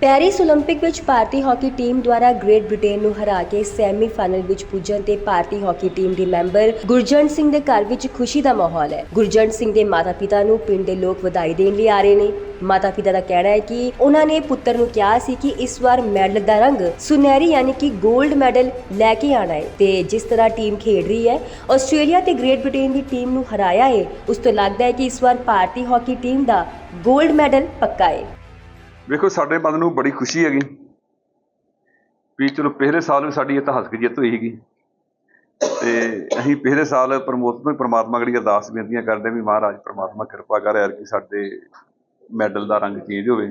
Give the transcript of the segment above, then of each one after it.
Paris 올림픽 ਵਿੱਚ ਭਾਰਤੀ hockey team ਦੁਆਰਾ ਗ੍ਰੇਟ ਬ੍ਰਿਟੇਨ ਨੂੰ ਹਰਾ ਕੇ ਸੈਮੀਫਾਈਨਲ ਵਿੱਚ ਪੁੱਜਣ ਤੇ ਭਾਰਤੀ ਹਾਕੀ ਟੀਮ ਦੇ ਮੈਂਬਰ ਗੁਰਜੰਟ ਸਿੰਘ ਦੇ ਘਰ ਵਿੱਚ ਖੁਸ਼ੀ ਦਾ ਮਾਹੌਲ ਹੈ। ਗੁਰਜੰਟ ਸਿੰਘ ਦੇ ਮਾਤਾ-ਪਿਤਾ ਨੂੰ ਪਿੰਡ ਦੇ ਲੋਕ ਵਧਾਈ ਦੇਣ ਲਈ ਆ ਰਹੇ ਨੇ। ਮਾਤਾ-ਪਿਤਾ ਦਾ ਕਹਿਣਾ ਹੈ ਕਿ ਉਹਨਾਂ ਨੇ ਪੁੱਤਰ ਨੂੰ ਕਿਹਾ ਸੀ ਕਿ ਇਸ ਵਾਰ ਮੈਡਲ ਦਾ ਰੰਗ ਸੁਨਹਿਰੀ ਯਾਨੀ ਕਿ 골ਡ ਮੈਡਲ ਲੈ ਕੇ ਆਣਾ ਹੈ ਤੇ ਜਿਸ ਤਰ੍ਹਾਂ ਟੀਮ ਖੇਡ ਰਹੀ ਹੈ, ਆਸਟ੍ਰੇਲੀਆ ਤੇ ਗ੍ਰੇਟ ਬ੍ਰਿਟੇਨ ਦੀ ਟੀਮ ਨੂੰ ਹਰਾਇਆ ਹੈ, ਉਸ ਤੋਂ ਲੱਗਦਾ ਹੈ ਕਿ ਇਸ ਵਾਰ ਭਾਰਤੀ ਹਾਕੀ ਟੀਮ ਦਾ 골ਡ ਮੈਡਲ ਪੱਕਾ ਹੈ। ਵੇਖੋ ਸਾਡੇ ਮਨ ਨੂੰ ਬੜੀ ਖੁਸ਼ੀ ਹੈਗੀ ਵੀ ਚਲੋ ਪਿਛਲੇ ਸਾਲ ਵੀ ਸਾਡੀ ਇਤਿਹਾਸਕ ਜਿੱਤ ਹੋਈ ਸੀਗੀ। ਤੇ ਅਸੀਂ ਪਿਛਲੇ ਸਾਲ ਹੀ ਪ੍ਰਮਾਤਮਾ ਅਗਲੀ ਅਰਦਾਸ ਬੇਨਤੀਆਂ ਕਰਦੇ ਵੀ ਮਹਾਰਾਜ ਪ੍ਰਮਾਤਮਾ ਕਿਰਪਾ ਕਰ ਯਾਰ ਕਿ ਸਾਡੇ ਮੈਡਲ ਦਾ ਰੰਗ ਚੇਂਜ ਹੋਵੇ।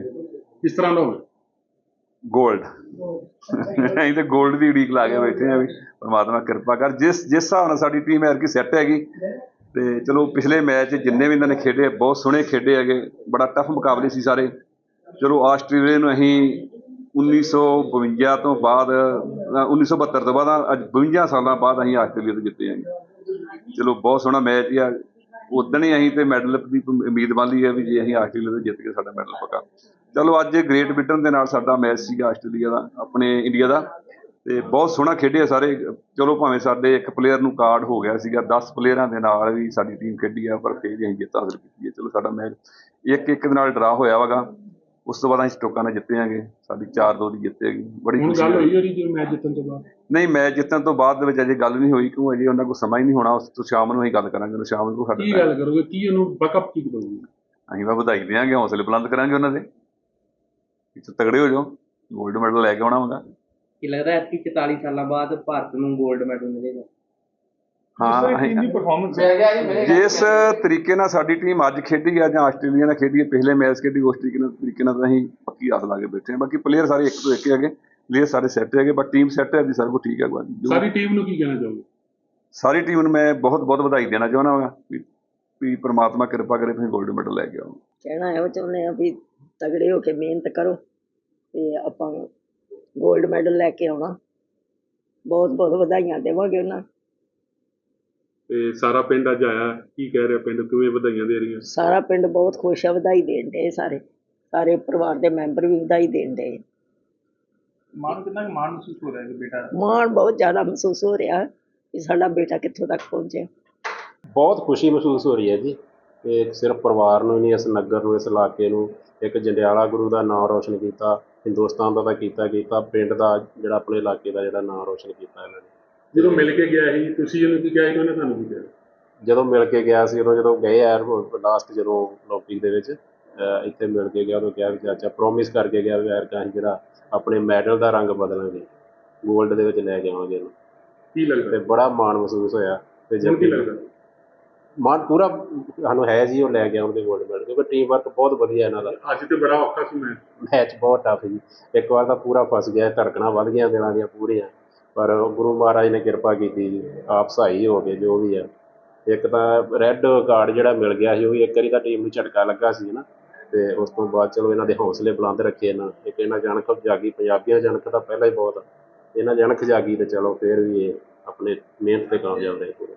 ਕਿਸ ਤਰ੍ਹਾਂ ਦਾ ਹੋਵੇ? 골ਡ ਅਸੀਂ ਤੇ 골ਡ ਦੀ ਉਡੀਕ ਲਾ ਕੇ ਬੈਠੇ ਆ ਵੀ ਪ੍ਰਮਾਤਮਾ ਕਿਰਪਾ ਕਰ। ਜਿਸ ਜਿਸ ਹਿਸਾਬ ਨਾਲ ਸਾਡੀ ਟੀਮ ਐਰ ਕੀ ਸੈੱਟ ਹੈਗੀ ਤੇ ਚਲੋ ਪਿਛਲੇ ਮੈਚ ਜਿੰਨੇ ਵੀ ਇਹਨਾਂ ਨੇ ਖੇਡੇ ਬਹੁਤ ਸੋਹਣੇ ਖੇਡੇ ਹੈਗੇ ਬੜਾ ਟਫ ਮੁਕਾਬਲੇ ਸੀ ਸਾਰੇ। ਚਲੋ ਆਸਟ੍ਰੇਲੀਆ ਨੂੰ ਅਸੀਂ 1952 ਤੋਂ ਬਾਅਦ ਉੱਨੀ ਸੌ ਬਹੱਤਰ ਤੋਂ ਬਾਅਦ, ਅੱਜ 52 ਸਾਲਾਂ ਬਾਅਦ ਅਸੀਂ ਆਸਟ੍ਰੇਲੀਆ ਤੋਂ ਜਿੱਤੇ ਹਾਂ ਚਲੋ, ਬਹੁਤ ਸੋਹਣਾ ਮੈਚ ਆ। ਉਦਣ ਹੀ ਅਸੀਂ ਤੇ ਮੈਡਲ ਦੀ ਉਮੀਦ ਬੰਨ ਲਈ ਹੈ ਵੀ ਜੇ ਅਸੀਂ ਆਸਟ੍ਰੇਲੀਆ ਤੋਂ ਜਿੱਤ ਕੇ ਸਾਡਾ ਮੈਡਲ ਪੱਕਾ। ਚਲੋ, ਅੱਜ ਗ੍ਰੇਟ ਬ੍ਰਿਟਨ ਦੇ ਨਾਲ ਸਾਡਾ ਮੈਚ ਸੀਗਾ ਆਸਟ੍ਰੇਲੀਆ ਦਾ, ਆਪਣੇ ਇੰਡੀਆ ਦਾ। ਤੇ ਬਹੁਤ ਸੋਹਣਾ ਖੇਡੇ ਸਾਰੇ। ਚਲੋ, ਭਾਵੇਂ ਸਾਡੇ ਇੱਕ ਪਲੇਅਰ ਨੂੰ ਕਾਰਡ ਹੋ ਗਿਆ ਸੀਗਾ 10 ਪਲੇਅਰਾਂ ਦੇ ਨਾਲ ਵੀ ਸਾਡੀ ਟੀਮ ਖੇਡੀ ਆ, ਪਰ ਫਿਰ ਵੀ ਅਸੀਂ ਜਿੱਤ ਹਾਸਲ ਕੀਤੀ ਹੈ। ਚਲੋ, ਸਾਡਾ ਮੈਚ ਇੱਕ ਇੱਕ ਦੇ ਨਾਲ ਡਰਾ ਹੋਇਆ ਵਗਾ। ਉਸ ਤੋਂ ਬਾਅਦ ਅਸੀਂ ਸਟੋਕਾਂ ਨਾਲ ਜਿੱਤੇ ਆਂਗੇ ਸਾਡੀ 4-2 ਦੀ ਜਿੱਤ ਹੈਗੀ। ਬੜੀ ਹੁਣ ਖੁਸ਼ੀ ਗੱਲ ਹੋਈ ਹੋਈ ਉਹਦੀ ਜਿਵੇਂ ਮੈਚ ਜਿੱਤਣ ਤੋਂ ਬਾਅਦ? ਨਹੀਂ ਮੈਚ ਜਿੱਤਣ ਤੋਂ ਬਾਅਦ ਦੇ ਵਿੱਚ ਅਜੇ ਗੱਲ ਨਹੀਂ ਹੋਈ ਕਿਉਂ? ਅਜੇ ਉਹਨਾਂ ਕੋਲ ਸਮਾਂ ਹੀ ਨਹੀਂ ਹੋਣਾ। ਉਸ ਤੋਂ ਸ਼ਾਮ ਨੂੰ ਅਸੀਂ ਗੱਲ ਕਰਾਂਗੇ। ਉਹਨੂੰ ਸ਼ਾਮ ਨੂੰ ਕੀ ਸਾਡਾ ਗੱਲ ਕਰੋਗੇ? ਕੀ ਉਹਨੂੰ ਬੈਕਅਪ ਕੀ ਦੋਗੇ ਅਸੀਂ ਤਾਂ ਵਧਾਈ ਦੇਵਾਂਗੇ ਹੌਸਲੇ ਬੁਲੰਦ ਕਰਾਂਗੇ ਉਹਨਾਂ ਦੇ। ਕਿ ਤਗੜੇ ਹੋ ਜਾਓ। 골ਡ ਮੈਡਲ ਲੈ ਕੇ ਆਉਣਾ ਹੋਗਾ ਕੀ ਲੱਗਦਾ ਹੈ ਕਿ 44 ਸਾਲਾਂ ਬਾਅਦ ਭਾਰਤ ਨੂੰ 골ਡ ਮੈਡਲ ਮਿਲੇਗਾ? ਹਾਂ ਜਿਸ ਤਰੀਕੇ ਨਾਲ ਸਾਡੀ ਟੀਮ ਅੱਜ ਖੇਡੀ ਆ ਜਾਂ ਆਸਟ੍ਰੇਲੀਆ ਨਾਲ ਖੇਡੀ ਹੈ ਪਹਿਲੇ ਮੈਚ ਖੇਡੀ ਉਸ ਤਰੀਕੇ ਨਾਲ ਤਰੀਕੇ ਨਾਲ ਅਸੀਂ ਪੱਕੀ ਆਸ ਲਾ ਕੇ ਬੈਠੇ ਹਾਂ ਬਾਕੀ ਪਲੇਅਰ ਸਾਰੇ ਇੱਕ ਤੋਂ ਇੱਕ ਹੈਗੇ ਪਲੇਅਰ ਸਾਰੇ ਸੈੱਟ ਹੈਗੇ ਬਟ ਟੀਮ ਸੈੱਟ ਹੈ ਜੀ ਸਭ ਕੁਝ ਠੀਕ ਹੈ ਗਵਾ ਜੋ ਸਾਰੀ ਟੀਮ ਨੂੰ ਕੀ ਕਹਿਣਾ ਚਾਹੋਗੇ? ਸਾਰੀ ਟੀਮ ਨੂੰ ਮੈਂ ਬਹੁਤ ਬਹੁਤ ਵਧਾਈ ਦੇਣਾ ਚਾਹੁੰਦਾ ਹਾਂ ਵੀ ਵੀ ਪ੍ਰਮਾਤਮਾ ਕਿਰਪਾ ਕਰੇ ਤੁਸੀਂ 골ਡ ਮੈਡਲ ਲੈ ਕੇ ਆਓ। ਕਹਿਣਾ ਇਹੋ ਚਾਹੁੰਦੇ ਆ ਵੀ ਤਗੜੇ ਹੋ ਕੇ ਮਿਹਨਤ ਕਰੋ ਤੇ ਆਪਾਂ 골ਡ ਮੈਡਲ ਲੈ ਕੇ ਆਉਣਾ। ਬਹੁਤ ਬਹੁਤ ਵਧਾਈਆਂ ਦੇਵਾਂਗੇ ਉਹਨਾਂ ਨੂੰ। ਤੇ ਸਾਰਾ ਪਿੰਡ ਅੱਜ ਆਇਆ। ਕੀ ਕਹਿ ਰਿਹਾ ਪਿੰਡ? ਕਿਵੇਂ ਵਧਾਈਆਂ ਦੇ ਰਹੀਆਂ? ਸਾਰਾ ਪਿੰਡ ਬਹੁਤ ਖੁਸ਼ ਆ ਵਧਾਈ ਦੇਣ ਦੇ ਸਾਰੇ। ਸਾਰੇ ਪਰਿਵਾਰ ਦੇ ਮੈਂਬਰ ਵੀ ਵਧਾਈ ਦੇਣ ਦੇ ਮਾਣ ਕਿੰਨਾ ਕੁ ਮਾਣ ਮਹਿਸੂਸ ਹੋ ਰਿਹਾ ਹੈ ਕਿ ਬੇਟਾ ਮਾਣ ਬਹੁਤ ਜ਼ਿਆਦਾ ਮਹਿਸੂਸ ਹੋ ਰਿਹਾ ਕਿ ਸਾਡਾ ਬੇਟਾ ਕਿੱਥੋਂ ਤੱਕ ਪਹੁੰਚਿਆ। ਬਹੁਤ ਖੁਸ਼ੀ ਮਹਿਸੂਸ ਹੋ ਰਹੀ ਹੈ ਜੀ। ਤੇ ਸਿਰਫ ਪਰਿਵਾਰ ਨੂੰ ਹੀ ਨਹੀਂ ਇਸ ਨਗਰ ਨੂੰ ਇਸ ਇਲਾਕੇ ਨੂੰ। ਇੱਕ ਜੰਡਿਆਲਾ ਗੁਰੂ ਦਾ ਨਾਮ ਰੋਸ਼ਨ ਕੀਤਾ ਹਿੰਦੁਸਤਾਨ ਦਾ ਤਾਂ ਕੀਤਾ ਕੀਤਾ ਪਿੰਡ ਦਾ ਜਿਹੜਾ ਆਪਣੇ ਇਲਾਕੇ ਦਾ ਜਿਹੜਾ ਨਾਮ ਰੋਸ਼ਨ ਕੀਤਾ ਇਹਨਾਂ ਨੇ। ਜਦੋਂ ਮਿਲ ਕੇ ਗਿਆ ਸੀ ਤੁਸੀਂ ਉਹਨੂੰ ਕੀ ਕਿਹਾ ਸੀ ਉਹਨੇ ਤੁਹਾਨੂੰ ਕੀ ਕਿਹਾ? ਜਦੋਂ ਮਿਲ ਕੇ ਗਿਆ ਸੀ ਉਦੋਂ ਜਦੋਂ ਗਏ ਆ ਲਾਸਟ ਜਦੋਂ ਨੌਕਰੀ ਦੇ ਵਿੱਚ ਇੱਥੇ ਮਿਲ ਕੇ ਗਿਆ ਉਦੋਂ ਕਿਹਾ ਵੀ ਚਾਚਾ ਪ੍ਰੋਮਿਸ ਕਰਕੇ ਗਿਆ ਵੀ ਯਾਰ ਕਾਹੀ ਜਿਹੜਾ ਆਪਣੇ ਮੈਡਲ ਦਾ ਰੰਗ ਬਦਲਾਂਗੇ 골ਡ ਦੇ ਵਿੱਚ ਲੈ ਜਾਵਾਂਗੇ ਇਹਨੂੰ। ਕੀ ਤੇ ਬੜਾ ਮਾਣ ਮਹਿਸੂਸ ਹੋਇਆ ਤੇ ਹੁਣ ਕੀ ਲੱਗਦਾ? ਮਾਣ ਪੂਰਾ ਸਾਨੂੰ ਹੈ ਜੀ ਉਹ ਲੈ ਕੇ ਆਉਂਦੇ 골ਡ ਮੈਡਲ ਕਿਉਂਕਿ ਟੀਮ ਵਰਕ ਬਹੁਤ ਵਧੀਆ ਇਹਨਾਂ ਦਾ। ਅੱਜ ਤੇ ਬੜਾ ਔਖਾ ਸੀ ਮੈਚ ਬਹੁਤ ਟਫ ਜੀ। ਇੱਕ ਵਾਰ ਤਾਂ ਪੂਰਾ ਫਸ ਗਿਆ ਧੜਕਣਾ ਵੱਧ ਗਿਆ ਦਿਲਾਂ ਦੀਆਂ ਪੂਰੀਆਂ। ਪਰ ਗੁਰੂ ਮਹਾਰਾਜ ਨੇ ਕਿਰਪਾ ਕੀਤੀ ਜੀ, ਆਪ ਸਹਾਈ ਹੋ ਗਏ, ਜੋ ਵੀ ਆ ਇੱਕ ਤਾਂ ਰੈੱਡ ਕਾਰਡ ਜਿਹੜਾ ਮਿਲ ਗਿਆ ਸੀ, ਉਹ ਵੀ ਇੱਕ ਵਾਰੀ ਤਾਂ ਟੀਮ ਨੂੰ ਝਟਕਾ ਲੱਗਾ ਸੀ ਨਾ। ਤੇ ਉਸ ਤੋਂ ਬਾਅਦ ਚਲੋ ਇਹਨਾਂ ਦੇ ਹੌਸਲੇ ਬੁਲੰਦ ਰੱਖੇ ਇਹਨਾਂ, ਇੱਕ ਇਹਨਾਂ ਜਣਕ ਜਾਗੀ, ਪੰਜਾਬੀਆਂ ਜਣਕ ਤਾਂ ਪਹਿਲਾਂ ਹੀ ਬਹੁਤ ਇਹਨਾਂ ਜਣਕ ਜਾਗੀ ਤੇ ਚਲੋ ਫਿਰ ਵੀ ਇਹ ਆਪਣੇ ਮਿਹਨਤ ਤੇ ਕਾਮਯਾਬ ਰਹੇ ਪੂਰੇ।